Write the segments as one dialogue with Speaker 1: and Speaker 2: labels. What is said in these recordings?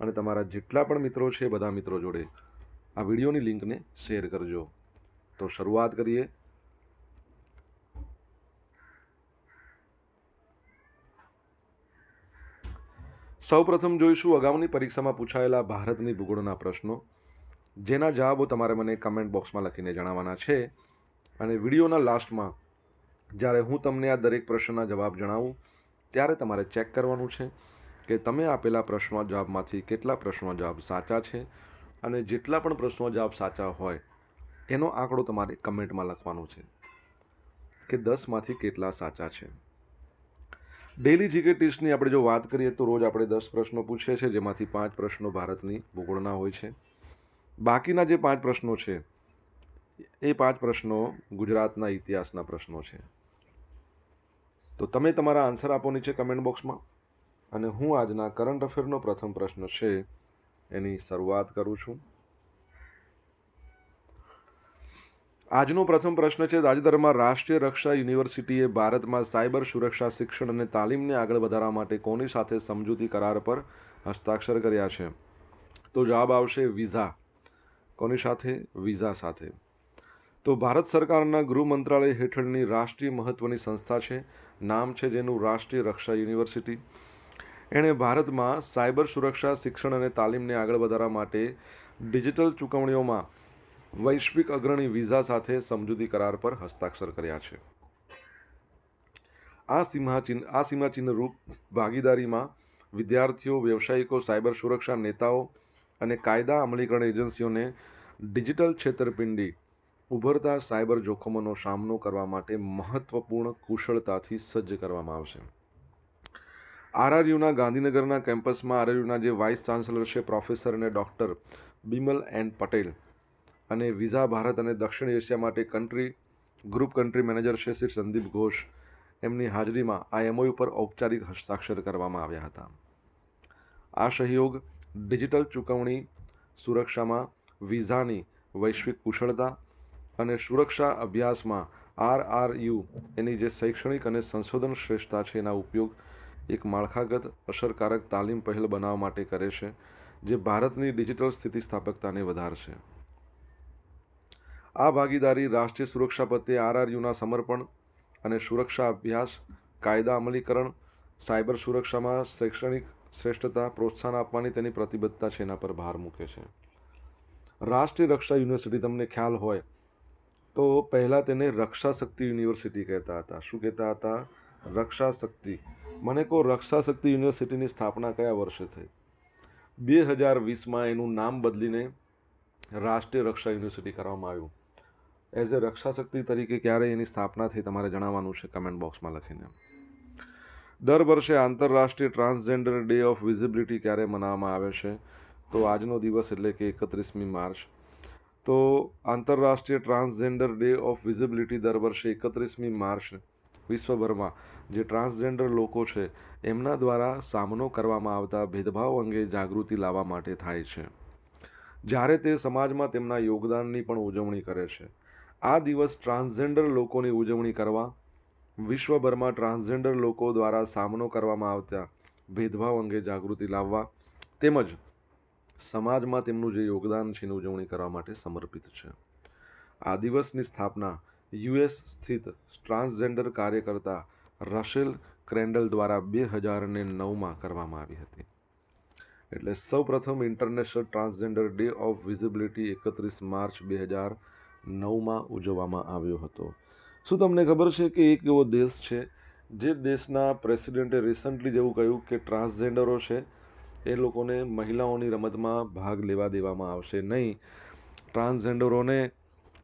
Speaker 1: અને તમારા જેટલા પણ મિત્રો છે બધા મિત્રો જોડે આ વિડીયોની લિંકને શેર કરજો. તો શરૂઆત કરીએ. સૌપ્રથમ જોઈશું અગાઉની પરીક્ષામાં પૂછાયેલા ભારતની ભૂગોળના પ્રશ્નો. જેના જવાબો તમારે મને કમેન્ટ બોક્સમાં લખીને જણાવવાના છે. અને વિડીયોના લાસ્ટમાં, જ્યારે હું તમને આ દરેક પ્રશ્નના જવાબ જણાવું, ત્યારે તમારે ચેક કરવાનું છે. કે તમે આપેલા પ્રશ્નો જવાબમાંથી કેટલા પ્રશ્નો જવાબ સાચા છે અને જેટલા પણ પ્રશ્નો જવાબ સાચા હોય, એનો આંકડો તમારે કમેન્ટમાં લખવાનો છે કે દસમાંથી કેટલા સાચા છે. ડેલી જીકે ટેસ્ટની આપણે જો વાત કરીએ તો રોજ આપણે દસ પ્રશ્નો પૂછીએ છીએ જેમાંથી પાંચ પ્રશ્નો ભારતની ભૂગોળના હોય છે. બાકીના જે પાંચ પ્રશ્નો છે, એ પાંચ પ્રશ્નો ગુજરાતના ઇતિહાસના પ્રશ્નો છે. તો તમે તમારા આન્સર આપો નીચે કમેન્ટ બોક્સમાં અને હું આજના કરંટ અફેરનો પ્રથમ પ્રશ્ન છે, એની શરૂઆત કરું છું. આજનો પ્રથમ પ્રશ્ન છે, તાજેતરમાં રાષ્ટ્રીય રક્ષા યુનિવર્સિટીએ ભારતમાં સાયબર સુરક્ષા શિક્ષણ અને તાલીમને આગળ વધારવા માટે કોની સાથે સમજૂતી કરાર પર હસ્તાક્ષર કર્યા છે? તો જવાબ આવશે વિઝા. કોની સાથે? વિઝા સાથે. તો ભારત સરકારના ગૃહ મંત્રાલય હેઠળની રાષ્ટ્રીય મહત્વની સંસ્થા છે, નામ છે જેનું રાષ્ટ્રીય રક્ષા યુનિવર્સિટી. એણે ભારતમાં સાયબર સુરક્ષા, શિક્ષણ અને તાલીમને આગળ વધારવા માટે ડિજિટલ ચૂકવણીઓમાં વૈશ્વિક અગ્રણી વિઝા સાથે સમજૂતી કરાર પર હસ્તાક્ષર કર્યા છે. આ સીમાચિહ્ન આ સીમાચિહ્ન રૂપ ભાગીદારીમાં વિદ્યાર્થીઓ, વ્યવસાયિકો, સાયબર સુરક્ષા નેતાઓ અને કાયદા અમલીકરણ એજન્સીઓને ડિજિટલ છેતરપિંડી, ઉભરતા સાયબર જોખમોનો સામનો કરવા માટે મહત્વપૂર્ણ કુશળતાથી સજ્જ કરવામાં આવશે. આરઆરયુના ગાંધીનગરના કેમ્પસમાં આરઆરયુના જે વાઇસ ચાન્સલર છે, પ્રોફેસર અને ડૉક્ટર બિમલ એન પટેલ અને વિઝા ભારત અને દક્ષિણ એશિયા માટે કન્ટ્રી ગ્રુપ કન્ટ્રી મેનેજર છે શ્રી સંદીપ ઘોષ. એમની હાજરીમાં આ એમઓયુ પર ઔપચારિક હસ્તાક્ષર કરવામાં આવ્યા હતા. આ સહયોગ ડિજિટલ ચૂકવણી, સુરક્ષામાં વિઝાની વૈશ્વિક કુશળતા અને સુરક્ષા અભ્યાસમાં આરઆરયુ આર એની જે શૈક્ષણિક અને સંશોધન શ્રેષ્ઠતા છે એના ઉપયોગ એક માળખાગત અસરકારક તાલીમ પહેલ બનાવવા માટે કરે છે, જે ભારતની ડિજિટલ સ્થિતિસ્થાપકતાને વધારશે. આ ભાગીદારી રાષ્ટ્રીય સુરક્ષા પ્રત્યે આરઆરયુના સમર્પણ અને સુરક્ષા અભ્યાસ, કાયદા અમલીકરણ, સાયબર સુરક્ષામાં શૈક્ષણિક શ્રેષ્ઠતા પ્રોત્સાહન આપવાની તેની પ્રતિબદ્ધતા છે એના પર ભાર મૂકે છે. રાષ્ટ્રીય રક્ષા યુનિવર્સિટી તમને ખ્યાલ હોય તો પહેલાં તેને રક્ષા શક્તિ યુનિવર્સિટી કહેતા હતા. શું કહેતા હતા? રક્ષા શક્તિ મને કહો રક્ષા શક્તિ યુનિવર્સિટીની સ્થાપના કયા વર્ષે થઈ? બે હજાર વીસમાં એનું નામ બદલીને રાષ્ટ્રીય રક્ષા યુનિવર્સિટી કરવામાં આવ્યું. એઝ એ રક્ષા શક્તિ તરીકે ક્યારે એની સ્થાપના થઈ તમારે જણાવવાનું છે કમેન્ટ બોક્સમાં લખીને. દર વર્ષે આંતરરાષ્ટ્રીય ટ્રાન્સજેન્ડર ડે ઓફ વિઝિબિલિટી ક્યારે મનાવવામાં આવે છે? તો આજનો દિવસ એટલે કે એકત્રીસમી માર્ચ. તો આંતરરાષ્ટ્રીય ટ્રાન્સજેન્ડર ડે ઓફ વિઝિબિલિટી દર વર્ષે એકત્રીસમી માર્ચ વિશ્વભરમાં જે ટ્રાન્સજેન્ડર લોકો છે, એમના દ્વારા સામનો કરવામાં આવતા ભેદભાવ અંગે જાગૃતિ લાવવા માટે થાય છે. જ્યારે તે સમાજમાં તેમના યોગદાનની પણ ઉજવણી કરે છે. આ દિવસ ટ્રાન્સજેન્ડર લોકોની ઉજવણી કરવા, વિશ્વભરમાં ટ્રાન્સજેન્ડર લોકો દ્વારા સામનો કરવામાં આવતા ભેદભાવ અંગે જાગૃતિ લાવવા તેમજ સમાજમાં તેમનું જે યોગદાન છે એની ઉજવણી કરવા માટે સમર્પિત છે. આ દિવસની સ્થાપના યુએસ સ્થિત ટ્રાન્સજેન્ડર કાર્યકર્તા રશેલ ક્રેન્ડલ દ્વારા બે હજાર ને નવમાં કરવામાં આવી હતી. એટલે સૌપ્રથમ international transgender day of visibility એકત્રીસ માર્ચ બે હજાર નવમાં ઉજવવામાં આવ્યો હતો. શું તમને ખબર છે કે એક એવો દેશ છે? જે દેશના પ્રેસિડેન્ટે રિસન્ટલી જેવું કહ્યું કે ટ્રાન્સજેન્ડરો છે, એ લોકોને મહિલાઓની રમતમાં ભાગ લેવા દેવામાં આવશે નહીં. ટ્રાન્સજેન્ડરોને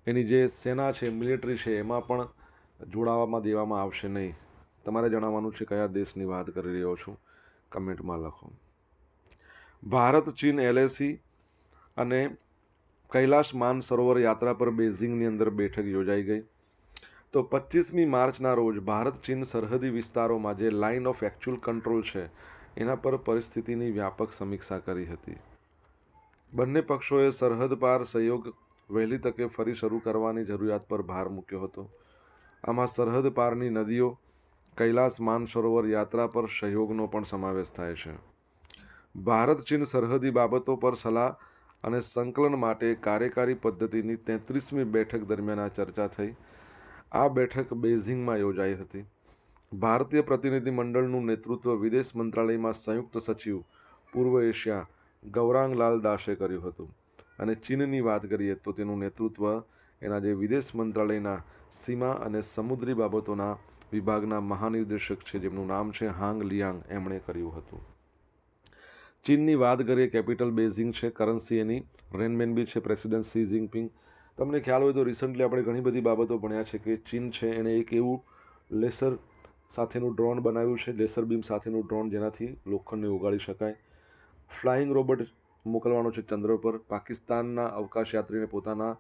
Speaker 1: એની જે સેના છે મિલિટરી છે, એમાં પણ જોડાવામાં દેવામાં આવશે નહીં. તમારે જણાવવાનું છે કયા દેશની વાત કરી રહ્યો છું? કમેન્ટમાં લખો. ભારત, ચીન, એલએસી અને કૈલાશ માન સરોવર યાત્રા પર બેઝિંગની અંદર બેઠક યોજાઈ ગઈ. તો પચીસમી માર્ચના રોજ ભારત, ચીન સરહદી વિસ્તારોમાં જે લાઇન ઓફ એકચ્યુઅલ કંટ્રોલ છે, એના પર પરિસ્થિતિની વ્યાપક સમીક્ષા કરી હતી. બંને પક્ષોએ સરહદ પાર સહયોગ વહેલી તકે ફરી શરૂ કરવાની જરૂરિયાત પર ભાર મૂક્યો હતો. આમાં સરહદ પારની નદીઓ, કૈલાસ માનસરોવર યાત્રા પર સહયોગનો પણ સમાવેશ થાય છે. ભારત ચીન સરહદી બાબતો પર સલાહ અને સંકલન માટે કાર્યકારી પદ્ધતિની તેત્રીસમી બેઠક દરમિયાન આ ચર્ચા થઈ. આ બેઠક બેઝિંગમાં યોજાઈ હતી. ભારતીય પ્રતિનિધિમંડળનું નેતૃત્વ વિદેશ મંત્રાલયમાં સંયુક્ત સચિવ પૂર્વ એશિયા ગૌરાંગલાલ દાસે કર્યું હતું. અને ચીનની વાત કરીએ તો તેનું નેતૃત્વ એના જે વિદેશ મંત્રાલયના સીમા અને સમુદ્રી બાબતોના વિભાગના મહાનિર્દેશક છે, જેમનું નામ છે હાંગ લિયાંગ, એમણે કર્યું હતું. ચીનની વાત કરીએ, કેપિટલ બેઝિંગ છે કરન્સી એની રેનમેનબી છે, પ્રેસિડેન્ટ સી જિનપિંગ તમને ખ્યાલ હોય તો રિસન્ટલી આપણે ઘણી બધી બાબતો ભણ્યા છે કે ચીન છે એણે એક એવું લેસર સાથેનું ડ્રોન બનાવ્યું છે, લેસર બીમ સાથેનું ડ્રોન જેનાથી લોખંડને ઉગાડી શકાય. ફ્લાઇંગ રોબોટ મોકલવાનો છે ચંદ્ર પર. પાકિસ્તાનના અવકાશયાત્રીને પોતાના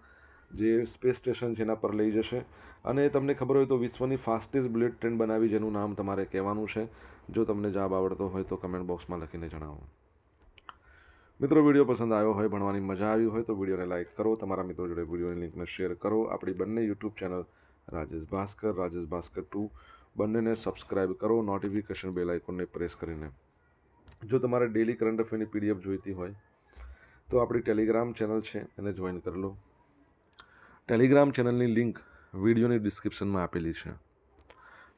Speaker 1: જે સ્પેસ સ્ટેશન છે એના પર લઈ જશે. અને તમને ખબર હોય તો વિશ્વની ફાસ્ટેસ્ટ બુલેટ ટ્રેન બનાવી જેનું નામ તમારે કહેવાનું છે. જો તમને જવાબ આવડતો હોય તો કમેન્ટ બોક્સમાં લખીને જણાવો. મિત્રો, વીડિયો પસંદ આવ્યો હોય, ભણવાની મજા આવી હોય તો વિડીયોને લાઇક કરો. તમારા મિત્રો જોડે વિડીયોની લિંકને શેર કરો. આપણી બંને YouTube channel Rajesh Bhaskar Rajesh Bhaskar two બંનેને સબસ્ક્રાઇબ કરો. નોટિફિકેશન બેલ આઇકોનને પ્રેસ કરીને. જો તમારે ડેલી કરંટ અફેરની પીડીએફ જોઈતી હોય તો આપણી ટેલિગ્રામ ચેનલ છે, એને જોઈન કરી લો. ટેલિગ્રામ ચેનલની લિંક વિડીયોની ડિસ્ક્રિપ્શનમાં આપેલી છે.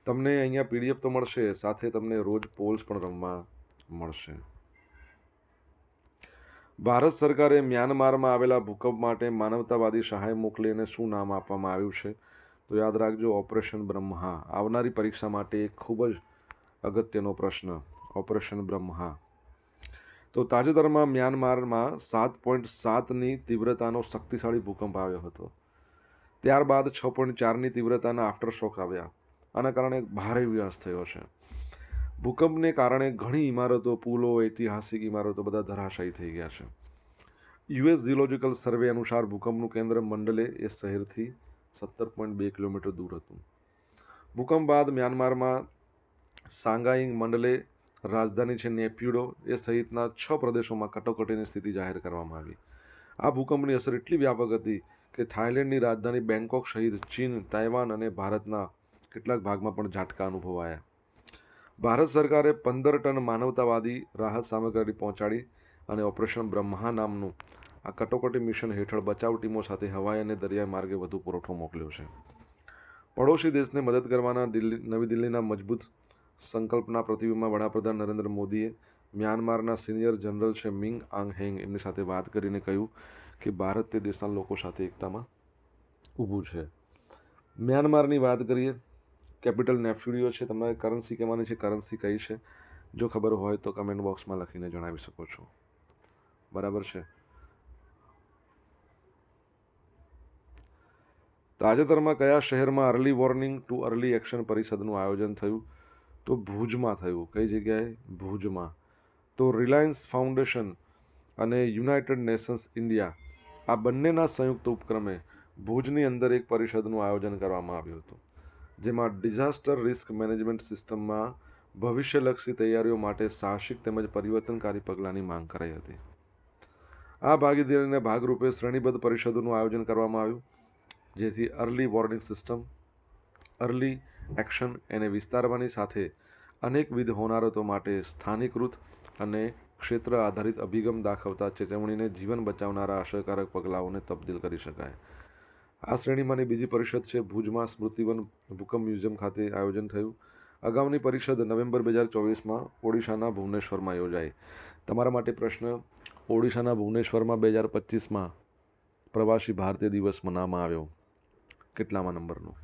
Speaker 1: તમને અહીંયા પીડીએફ તો મળશે, સાથે તમને રોજ પોલ્સ પણ રમવા મળશે. ભારત સરકારે મ્યાનમારમાં આવેલા ભૂકંપ માટે માનવતાવાદી સહાય મોકલી અને શું નામ આપવામાં આવ્યું છે, તો યાદ રાખજો, ઓપરેશન બ્રહ્મા. આવનારી પરીક્ષા માટે ખૂબ જ અગત્યનો પ્રશ્ન, ઓપરેશન બ્રહ્મા. તો તાજેતરમાં મ્યાનમારમાં સાત પોઈન્ટ સાતની તીવ્રતાનો શક્તિશાળી ભૂકંપ આવ્યો હતો. ત્યારબાદ છ પોઈન્ટ ચારની તીવ્રતાના આફ્ટર શોક આવ્યા, આના કારણે ભારે વ્યાસ થયો છે. ભૂકંપને કારણે ઘણી ઇમારતો, પુલો, ઐતિહાસિક ઇમારતો બધા ધરાશાયી થઈ ગયા છે. યુએસ ઝિયોલોજિકલ સર્વે અનુસાર ભૂકંપનું કેન્દ્ર મંડલે એ શહેરથી સત્તર પોઈન્ટ બે કિલોમીટર દૂર હતું. ભૂકંપ બાદ મ્યાનમારમાં સાંગાઈંગ મંડલે રાજધાની છે નેપ્યુડો એ સહિતના છ પ્રદેશોમાં કટોકટીની સ્થિતિ જાહેર કરવામાં આવી. આ ભૂકંપની અસર એટલી વ્યાપક હતી કે થાઇલેન્ડની રાજધાની બેંકોક સહિત ચીન, તાઇવાન અને ભારતના કેટલાક ભાગમાં પણ ઝાટકા અનુભવાયા. ભારત સરકારે પંદર ટન માનવતાવાદી રાહત સામગ્રી પહોંચાડી અને ઓપરેશન બ્રહ્મા નામનું આ કટોકટી મિશન હેઠળ બચાવ ટીમો સાથે હવાઈ અને દરિયાઈ માર્ગે વધુ પુરવઠો મોકલ્યો છે. પડોશી દેશને મદદ કરવાના દિલ્હી, નવી દિલ્હીના મજબૂત સંકલ્પના પ્રતિબિંબમાં વડાપ્રધાન નરેન્દ્ર મોદીએ મ્યાનમારના સિનિયર જનરલ છે મિંગ આંગ હેંગ એમની સાથે વાત કરીને કહ્યું કે ભારત તે દેશના લોકો સાથે એકતામાં ઊભું છે. મ્યાનમારની વાત કરીએ, કેપિટલ નેફ્યુડિયો છે તમારે કરન્સી કહેવાની છે, કરન્સી કઈ છે? જો ખબર હોય તો કમેન્ટ બોક્સમાં લખીને જણાવી શકો છો. બરાબર છે? તાજેતરમાં કયા શહેરમાં early warning to early action પરિષદનું આયોજન થયું? તો ભુજમાં થયું. કઈ જગ્યાએ? ભુજમાં. તો રિલાયન્સ ફાઉન્ડેશન અને યુનાઇટેડ નેશન્સ ઇન્ડિયા આ બંનેના સંયુક્ત ઉપક્રમે ભુજની અંદર એક પરિષદનું આયોજન કરવામાં આવ્યું હતું, જેમાં ડિઝાસ્ટર રિસ્ક મેનેજમેન્ટ સિસ્ટમમાં ભવિષ્યલક્ષી તૈયારીઓ માટે સાહસિક તેમજ પરિવર્તનકારી પગલાંની માંગ કરાઈ હતી. આ ભાગીદારીને ભાગરૂપે શ્રેણીબદ્ધ પરિષદોનું આયોજન કરવામાં આવ્યું, જેથી early warning system, early action એને વિસ્તારવાની સાથે અનેકવિધ હોનારતો માટે સ્થાનિકૃત અને ક્ષેત્ર આધારિત અભિગમ દાખવતા ચેતવણીને જીવન બચાવનારા અસરકારક પગલાઓને તબદીલ કરી શકાય. આ શ્રેણીમાંની બીજી પરિષદ છે ભુજમાં સ્મૃતિવન ભૂકંપ મ્યુઝિયમ ખાતે આયોજન થયું. અગાઉની પરિષદ નવેમ્બર બે હજાર ચોવીસમાં ઓડિશાના ભુવનેશ્વરમાં યોજાઈ. તમારા માટે પ્રશ્ન, ઓડિશાના ભુવનેશ્વરમાં બે હજાર પચીસમાં પ્રવાસી ભારતીય દિવસ મનાવવામાં આવ્યો? કેટલામાં નંબરનો?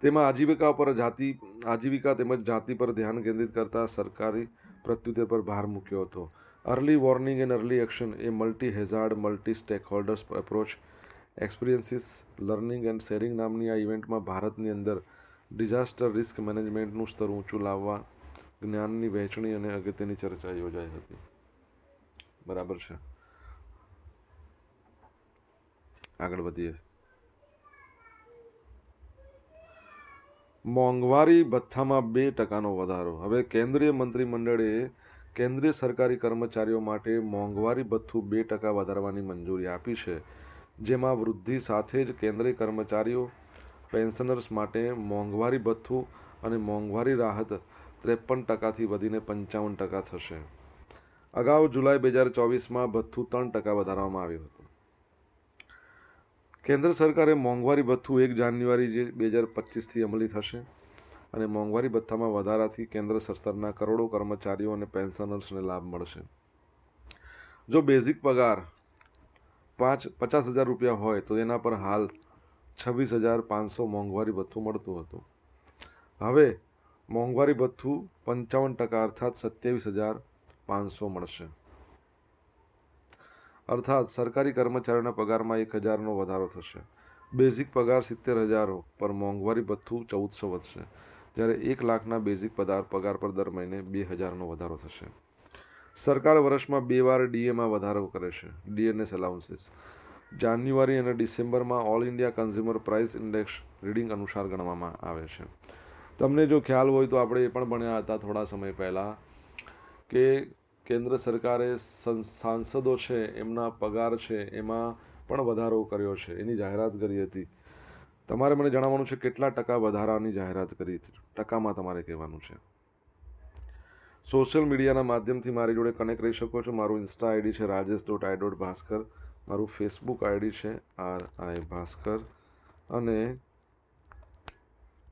Speaker 1: તેમાં આજીવિકા પર જાતિ, આજીવિકા તેમજ જાતિ પર ધ્યાન કેન્દ્રિત કરતા સરકારી પ્રત્યુત્તર પર ભાર મૂક્યો હતો. Early warning and early action A multi hazard multi stakeholders approach experiences learning and sharing નામની આ ઇવેન્ટમાં ભારતની અંદર ડિઝાસ્ટર રિસ્ક મેનેજમેન્ટનું સ્તર ઊંચું લાવવા, જ્ઞાનની વહેંચણી અને અગત્યની ચર્ચા યોજાઈ હતી. બરાબર છે? આગળ વધીએ. મોંઘવારી ભથ્થામાં બે ટકાનો વધારો. હવે કેન્દ્રીય મંત્રીમંડળે કેન્દ્રીય સરકારી કર્મચારીઓ માટે મોંઘવારી ભથ્થું બે ટકા વધારવાની મંજૂરી આપી છે, જેમાં વૃદ્ધિ સાથે જ કેન્દ્રીય કર્મચારીઓ, પેન્શનર્સ માટે મોંઘવારી ભથ્થું અને મોંઘવારી રાહત ત્રેપન ટકાથી વધીને પંચાવન ટકા થશે. અગાઉ જુલાઈ બે હજાર ચોવીસમાં ભથ્થું ત્રણ ટકા વધારવામાં આવ્યું હતું. કેન્દ્ર સરકારે મોંઘવારી ભથ્થું એક જાન્યુઆરી જે બે હજાર પચીસથી અમલી થશે અને મોંઘવારી ભથ્થામાં વધારાથી કેન્દ્ર સરકારના કરોડો કર્મચારીઓ અને પેન્શનર્સને લાભ મળશે. જો બેઝિક પગાર પાંચ પચાસ હજાર રૂપિયા હોય તો એના પર હાલ છવ્વીસ હજાર પાંચસો મોંઘવારી ભથ્થું મળતું હતું. હવે મોંઘવારી ભથ્થું પંચાવન ટકા અર્થાત સત્યાવીસ હજાર પાંચસો મળશે. અર્થાત સરકારી કર્મચારીઓના પગારમાં એક હજારનો વધારો થશે. બેઝિક પગાર સિત્તેર હજારો પર મોંઘવારી ભથ્થું ચૌદસો વધશે. જ્યારે એક લાખના બેઝિક પગાર પગાર પર દર મહિને બે હજારનો વધારો થશે. સરકાર વર્ષમાં બે વાર ડીએમાં વધારો કરે છે. ડીએનએસ અલાઉન્સીસ જાન્યુઆરી અને ડિસેમ્બરમાં all India consumer price index reading અનુસાર ગણવામાં આવે છે. તમને જો ખ્યાલ હોય તો આપણે એ પણ ભણ્યા હતા થોડા સમય પહેલાં કે કેન્દ્ર સરકારે સાંસદો છે, એમના પગાર છે, એમાં પણ વધારો કર્યો છે, એની જાહેરાત કરી હતી. તમારે મને જણાવવાનું છે કેટલા ટકા વધારાની જાહેરાત કરી હતી? ટકામાં તમારે કહેવાનું છે. સોશિયલ મીડિયાના માધ્યમથી મારી જોડે કનેક્ટ રહી શકો છો. મારું ઇન્સ્ટા આઈડી છે Rajesh dot I dot Bhaskar. મારું ફેસબુક આઈડી છે આર આઈ ભાસ્કર. અને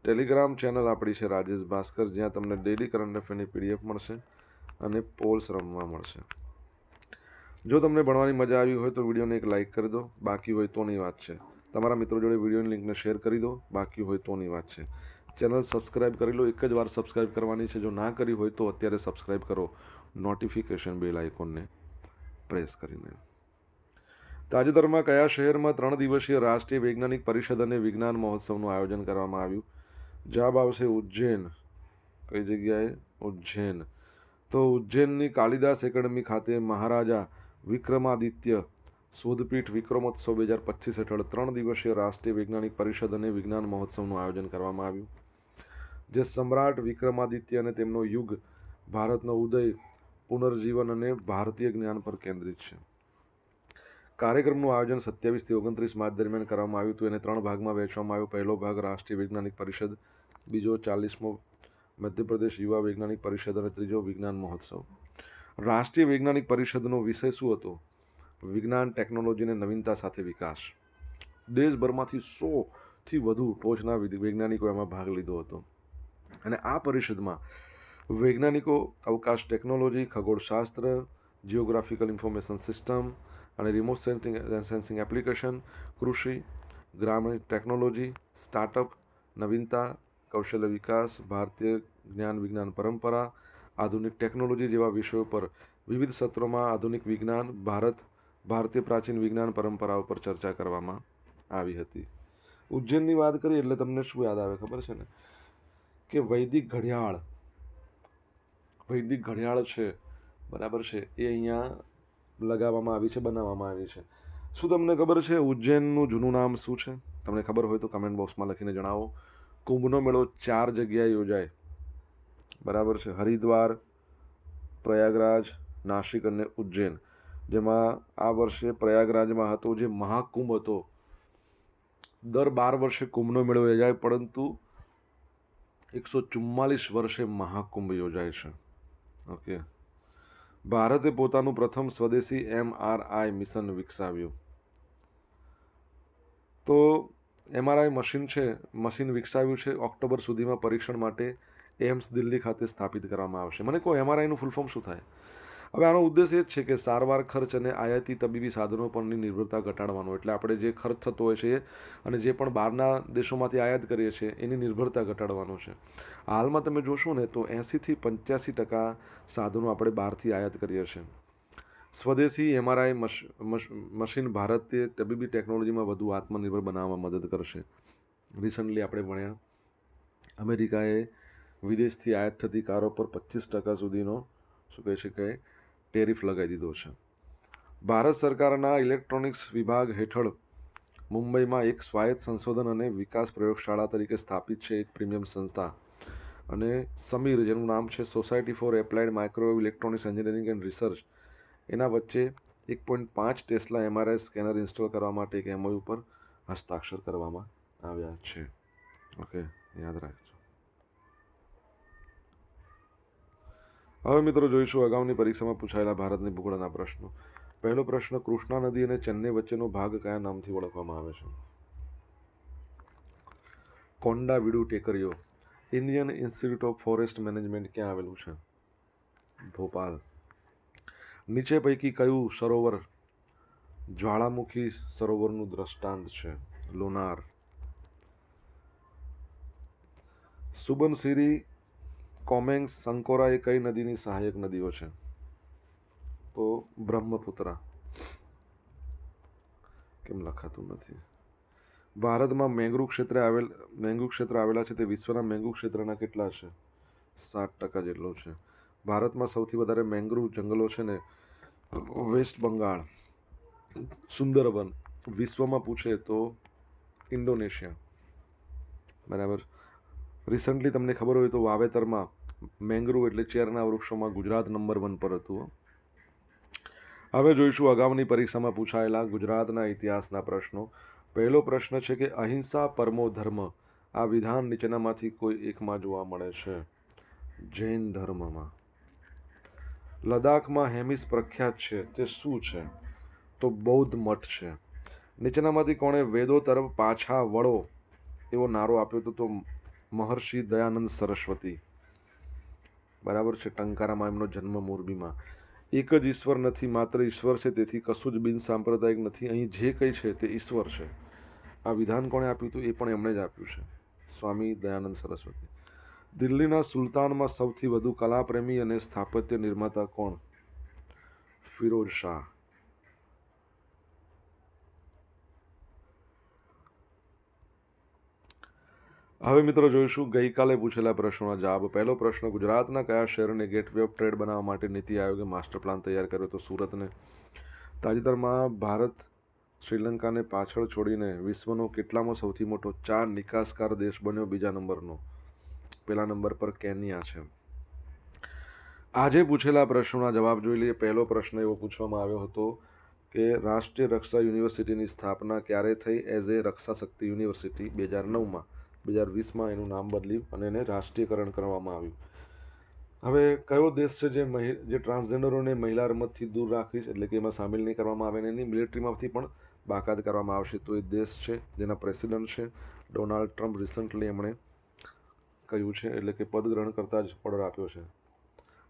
Speaker 1: ટેલિગ્રામ ચેનલ આપણી છે રાજેશ ભાસ્કર. જ્યાં તમને ડેલી કરંટ અફેરની પીડીએફ મળશે. અને પોલ્સ રમવા મળશે. જો તમને ભણવાની મજા આવી હોય તો વિડીયોને એક લાઇક કરી દો. બાકી હોય તોની વાત છે. તમારા મિત્રો જોડે વિડીયોની લિંકને શેર કરી દો. બાકી હોય તોની વાત છે. ચેનલ સબસ્ક્રાઇબ કરી લો. એક જ વાર સબસ્ક્રાઇબ કરવાની છે. જો ના કરી હોય તો અત્યારે સબસ્ક્રાઇબ કરો. નોટિફિકેશન બેલ આઇકોનને પ્રેસ કરીને. તાજેતરમાં કયા શહેરમાં ત્રણ દિવસીય રાષ્ટ્રીય વૈજ્ઞાનિક પરિષદ અને વિજ્ઞાન મહોત્સવનું આયોજન કરવામાં આવ્યું? જવાબ આવશે ઉજ્જૈન. કઈ જગ્યાએ? ઉજ્જૈન. તો ઉજ્જૈનની કાલિદાસ એકેડમી ખાતે મહારાજા વિક્રમાદિત્ય શોધપીઠ વિક્રમોત્સવ બે હજાર પચીસ હેઠળ ત્રણ દિવસીય રાષ્ટ્રીય વૈજ્ઞાનિક પરિષદ અને વિજ્ઞાન મહોત્સવનું આયોજન કરવામાં આવ્યું, જે સમ્રાટ વિક્રમાદિત્ય અને તેમનો યુગ, ભારતનો ઉદય, પુનર્જીવન અને ભારતીય જ્ઞાન પર કેન્દ્રિત છે. કાર્યક્રમનું આયોજન સત્યાવીસથી ઓગણત્રીસ માર્ચ દરમિયાન કરવામાં આવ્યું હતું. એને ત્રણ ભાગમાં વહેંચવામાં આવ્યો. પહેલો ભાગ રાષ્ટ્રીય વૈજ્ઞાનિક પરિષદ, બીજો ચાલીસમો મધ્યપ્રદેશ યુવા વૈજ્ઞાનિક પરિષદ અને ત્રીજો વિજ્ઞાન મહોત્સવ. રાષ્ટ્રીય વૈજ્ઞાનિક પરિષદનો વિષય શું હતો? વિજ્ઞાન ટેકનોલોજી અને નવીનતા સાથે વિકાસ. દેશભરમાંથી સોથી વધુ ટોચના વૈજ્ઞાનિકો એમાં ભાગ લીધો હતો. અને આ પરિષદમાં વૈજ્ઞાનિકો, અવકાશ ટેકનોલોજી, ખગોળશાસ્ત્ર જિયોગ્રાફિકલ ઇન્ફોર્મેશન સિસ્ટમ અને રિમોટ સેન્સિંગ સેન્સિંગ એપ્લિકેશન, કૃષિ, ગ્રામીણ ટેકનોલોજી, સ્ટાર્ટઅપ, નવીનતા કૌશલ્ય વિકાસ, ભારતીય જ્ઞાન વિજ્ઞાન પરંપરા, આધુનિક ટેકનોલોજી જેવા વિષયો પર વિવિધ સત્રોમાં આધુનિક વિજ્ઞાન, ભારત, ભારતીય પ્રાચીન વિજ્ઞાન પરંપરાઓ પર ચર્ચા કરવામાં આવી હતી. ઉજ્જૈનની વાત કરીએ એટલે તમને શું યાદ આવે ખબર છે ને? કે વૈદિક ઘડિયાળ વૈદિક ઘડિયાળ છે, બરાબર છે, એ અહીંયા લગાવવામાં આવી છે, બનાવવામાં આવી છે. શું તમને ખબર છે ઉજ્જૈનનું જૂનું નામ શું છે? તમને ખબર હોય તો કમેન્ટ બોક્સમાં લખીને જણાવો. કુંભનો મેળો ચાર જગ્યાએ યોજાય. બરાબર છે. હરિદ્વાર, પ્રયાગરાજ, નાસિક અને ઉજ્જૈન. જેમાં આ વર્ષે પ્રયાગરાજમાં હતો જે મહાકુંભ હતો. દર બાર વર્ષે કુંભનો મેળો યોજાય, પરંતુ એકસો ચુમ્માલીસ વર્ષે મહાકુંભ યોજાય છે. ઓકે. ભારતે પોતાનું પ્રથમ સ્વદેશી એમ આર આઈ મિશન વિકસાવ્યું. તો એમઆરઆઈ મશીન છે, મશીન વિકસાવ્યું છે, ઓક્ટોબર સુધીમાં પરીક્ષણ માટે એમ્સ દિલ્હી ખાતે સ્થાપિત કરવામાં આવશે. મને કહો, એમઆરઆઈનું ફૂલ ફોર્મ શું થાય? હવે આનો ઉદ્દેશ એ જ છે કે સારવાર ખર્ચ અને આયાતી તબીબી સાધનો પરની નિર્ભરતા ઘટાડવાનો. એટલે આપણે જે ખર્ચ થતો હોય છે અને જે પણ બહારના દેશોમાંથી આયાત કરીએ છીએ, એની નિર્ભરતા ઘટાડવાનો છે. હાલમાં તમે જોશો ને તો એંસીથી પંચ્યાસી ટકા સાધનો આપણે બહારથી આયાત કરીએ છીએ. સ્વદેશી એમઆરઆઈ મશીન ભારતીય તબીબી ટેકનોલોજીમાં વધુ આત્મનિર્ભર બનાવવામાં મદદ કરશે. રિસન્ટલી આપણે ભણ્યા. અમેરિકાએ વિદેશથી આયાત થતી કારો પર પચીસ ટકા સુધીનો, શું કહી શકાય, ટેરિફ લગાવી દીધો છે. ભારત સરકારના ઇલેક્ટ્રોનિક્સ વિભાગ હેઠળ મુંબઈમાં એક સ્વાયત્ત સંશોધન અને વિકાસ પ્રયોગશાળા તરીકે સ્થાપિત છે એક પ્રીમિયમ સંસ્થા. અને સમીર, જેનું નામ છે society for applied microwave electronics engineering and research એના વચ્ચે એક પોઈન્ટ પાંચ ટેસ્લા એમઆરઆઈ સ્કેનર ઇન્સ્ટોલ કરવા માટે એક એમઓયુ ઉપર હસ્તાક્ષર કરવામાં આવ્યા છે. ઓકે, યાદ રાખજો. હવે મિત્રો જોઈશું અગાઉની પરીક્ષામાં પૂછાયેલા ભારતની ભૂગોળના પ્રશ્નો. પહેલો પ્રશ્ન, કૃષ્ણા નદી અને ચેન્નઈ વચ્ચેનો ભાગ કયા નામથી ઓળખવામાં આવે છે? કોંડા વિડુ ટેકરીઓ, Indian Institute of Forest Management ક્યાં આવેલું છે? ભોપાલ. નીચે પૈકી કયું સરોવર જ્વાળામુખી સરોવરનું દ્રષ્ટાંત છે? લોનાર. સુબનસિરી, કોમેંગ સંકોરા એ કઈ નદીની સહાયક નદીઓ છે? તો બ્રહ્મપુત્રા. કેમ લખાતું નથી? ભારતમાં મેંગ્રુ ક્ષેત્રે આવેલ, મેંગ્રુ ક્ષેત્ર આવેલા છે તે વિશ્વના મેંગ્રુ ક્ષેત્રના કેટલા છે? સાત ટકા જેટલો છે. ભારતમાં સૌથી વધારે મેંગ્રુવ જંગલો છે ને, વેસ્ટ બંગાળ સુંદરબન વિશ્વમાં પૂછે તો ઇન્ડોનેશિયા. બરાબર. રિસન્ટલી તમને ખબર હોય તો વાવેતરમાં મેંગ્રુવ એટલે ચેરના વૃક્ષોમાં ગુજરાત નંબર વન પર હતું હવે જોઈશું અગાઉની પરીક્ષામાં પૂછાયેલા ગુજરાતના ઇતિહાસના પ્રશ્નો. પહેલો પ્રશ્ન છે કે અહિંસા પરમો ધર્મ આ વિધાન નીચેનામાંથી કોઈ એકમાં જોવા મળે છે? જૈન ધર્મમાં. લદ્દાખમાં હેમિસ પ્રખ્યાત છે. તે શું છે? તો બૌદ્ધ મઠ છે. નીચેનામાંથી કોણે વેદો તરફ પાછા વળો એવો નારો આપ્યો હતો તો મહર્ષિ દયાનંદ સરસ્વતી. બરાબર છે, ટંકારામાં એમનો જન્મ મોરબીમાં. એક જ ઈશ્વર નથી, માત્ર ઈશ્વર છે, તેથી કશું જ બિનસાંપ્રદાયિક નથી. અહીં જે કંઈ છે તે ઈશ્વર છે. આ વિધાન કોણે આપ્યું હતું એ પણ એમણે જ આપ્યું છે. સ્વામી દયાનંદ સરસ્વતી. દિલ્હીના સુલતાનમાં સૌથી વધુ કલાપ્રેમી અને સ્થાપત્ય નિર્માતા કોણ? ફિરોઝ શાહ. હવે મિત્રો જોઈશું, ગઈકાલે પૂછેલા પ્રશ્નોના જવાબ. પહેલો પ્રશ્ન, ગુજરાતના કયા શહેરને ગેટવે ઓફ ટ્રેડ બનાવવા માટે નીતિ આયોગે માસ્ટર પ્લાન તૈયાર કર્યો તો સુરતને. તાજેતરમાં ભારત શ્રીલંકાને પાછળ છોડીને વિશ્વનો કેટલામાં સૌથી મોટો ચા નિકાસકાર દેશ બન્યો, બીજા નંબરનો. પહેલા નંબર પર કેન્યા છે. આજે પૂછેલા પ્રશ્નોના જવાબ જોઈ લઈએ. પહેલો પ્રશ્ન એવો પૂછવામાં આવ્યો હતો કે, રાષ્ટ્રીય રક્ષા યુનિવર્સિટીની સ્થાપના ક્યારે થઈ? As a Raksha Shakti university બે હજાર નવમાં. બે હજાર વીસમાં એનું નામ બદલ્યું અને એને રાષ્ટ્રીયકરણ કરવામાં આવ્યું. હવે, કયો દેશ છે જે જે ટ્રાન્સજેન્ડરોને મહિલા રમતથી દૂર રાખી છે? એટલે કે એમાં સામેલ નહીં કરવામાં આવે એની મિલિટરીમાંથી પણ બાકાત કરવામાં આવશે. તો એ દેશ છે જેના પ્રેસિડન્ટ છે ડોનાલ્ડ ટ્રમ્પ. રિસન્ટલી એમણે કહ્યું છે એટલે કે પદ ગ્રહણ કરતાં જ ઓર્ડર આપ્યો છે.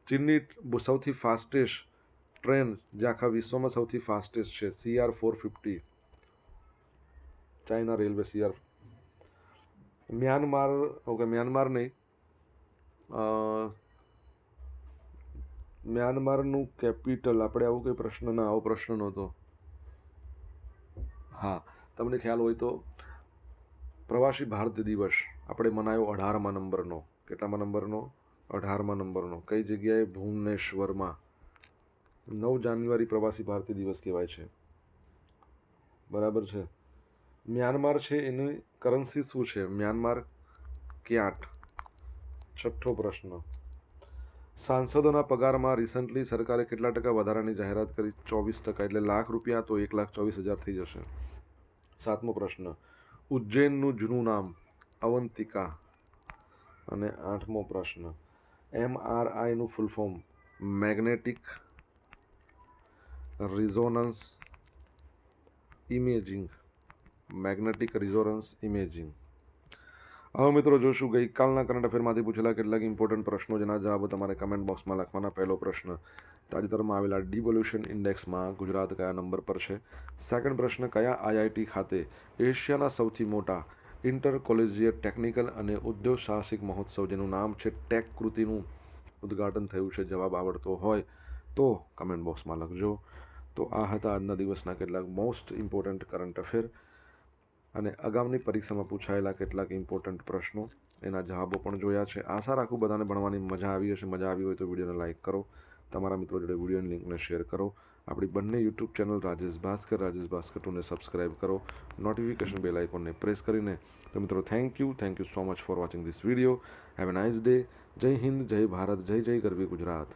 Speaker 1: ચીનની સૌથી ફાસ્ટેસ્ટ ટ્રેન જે આખા વિશ્વમાં સૌથી ફાસ્ટેસ્ટ છે CR four fifty China railway CR Myanmar, okay, Myanmar નહીં. મ્યાનમારનું કેપિટલ, આપણે આવો કંઈ પ્રશ્ન ના, આવો પ્રશ્ન નહોતો. હા, તમને ખ્યાલ હોય તો પ્રવાસી ભારતીય દિવસ આપણે મનાયો અઢારમા નંબરનો. કેટલામા નંબરનો? અઢારમા નંબરનો. કઈ જગ્યાએ? ભુવનેશ્વરમાં. નવ જાન્યુઆરી પ્રવાસી ભારતીય દિવસ કહેવાય છે. બરાબર છે. મ્યાનમાર છે એની કરન્સી શું છે? મ્યાનમાર ક્યાંટ છઠ્ઠો પ્રશ્ન. સાંસદોના પગારમાં રિસન્ટલી સરકારે કેટલા ટકા વધારાની જાહેરાત કરી? ચોવીસ ટકા. એટલે લાખ રૂપિયા તો એક લાખ ચોવીસ હજાર થઈ જશે. સાતમો પ્રશ્ન. ઉજ્જૈનનું જૂનું નામ. અવંતિકા. અને આઠમો પ્રશ્ન. M R આઈનું full form magnetic resonance imaging magnetic resonance imaging હવે મિત્રો જોશું, ગઈકાલના કરંટ અફેરમાંથી પૂછેલા કેટલાક ઇમ્પોર્ટન્ટ પ્રશ્નો જેના જવાબો તમારે કમેન્ટ બોક્સમાં લખવાના. પહેલો પ્રશ્ન, તાજેતરમાં આવેલા ડિવોલ્યુશન ઇન્ડેક્સમાં ગુજરાત કયા નંબર પર છે? સેકન્ડ પ્રશ્ન, કયા આઈઆઈટી ખાતે એશિયાના સૌથી મોટા ઇન્ટર કોલેજિયેટ ટેકનિકલ અને ઉદ્યોગ સાહસિક મહોત્સવ, જેનું નામ છે ટેક કૃતિનું ઉદ્ઘાટન થયું છે, જવાબ આવડતો હોય તો કમેન્ટ બોક્સમાં લખજો. તો આ હતા આજના દિવસના કેટલાક મોસ્ટ ઇમ્પોર્ટન્ટ કરંટ અફેર અને અગાઉની પરીક્ષામાં પૂછાયેલા કેટલાક ઇમ્પોર્ટન્ટ પ્રશ્નો. એના જવાબો પણ જોયા છે. આશા રાખું બધાને ભણવાની મજા આવી હશે. મજા આવી હોય તો વિડીયોને લાઇક કરો. તમારા મિત્રો જોડે વિડીયોની લિંકને શેર કરો. આપણી બંને યુટ્યુબ ચેનલ રાજેશ ભાસ્કર રાજેશ ભાસ્કર ટુને સબસ્ક્રાઇબ કરો નોટિફિકેશન બેલ આઇકોનને પ્રેસ કરીને. તો મિત્રો thank you thank you so much for watching this video have a nice day જય હિન્દ, જય ભારત, જય જય ગરવી ગુજરાત.